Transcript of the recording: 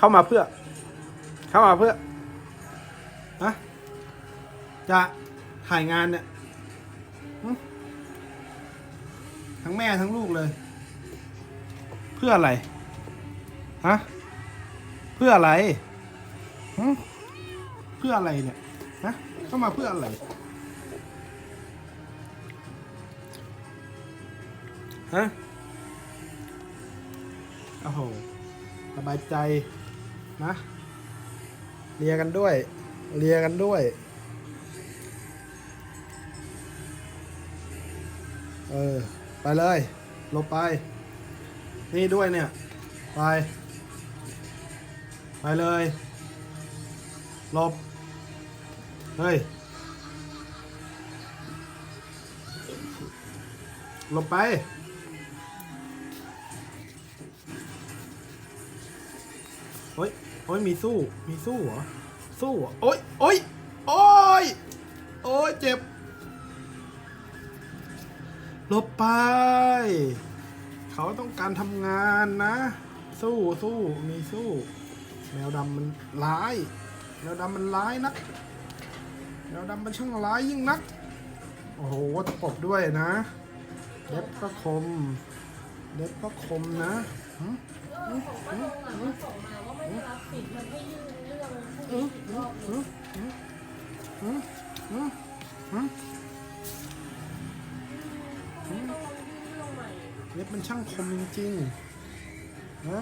เข้ามาเพื่อ เข้ามาเพื่อฮะจะถ่ายงานเนี่ยทั้งแม่ทั้งลูกเลย เพื่ออะไรฮะเพื่ออะไรเพื่ออะไรเนี่ยฮะเข้ามาเพื่ออะไรฮะโอ้โหสบายใจ นะเลียกันด้วยเลียกันด้วย เออ ไปเลยลงไป นี่ด้วยเนี่ย ไป ไปเลยลบ เฮ้ยลบไปโอ้ย โอ้ยมีสู้ มีสู้เหรอ สู้เหรอโอ้ยโอ้ยโอ้ยโอ้ยเจ็บลบไป เขาต้องการทำงานนะ สู้สู้มีสู้ แมวดำมันร้าย แมวดำมันร้ายนัก แมวดำมันช่างร้ายยิ่งนัก โอ้โหตะปบด้วยนะเล็บก็คมเล็บก็คมนะหึเออของป้าลงอะมันส่งมาว่าไม่ เล็บมันช่างคมจริงๆนะ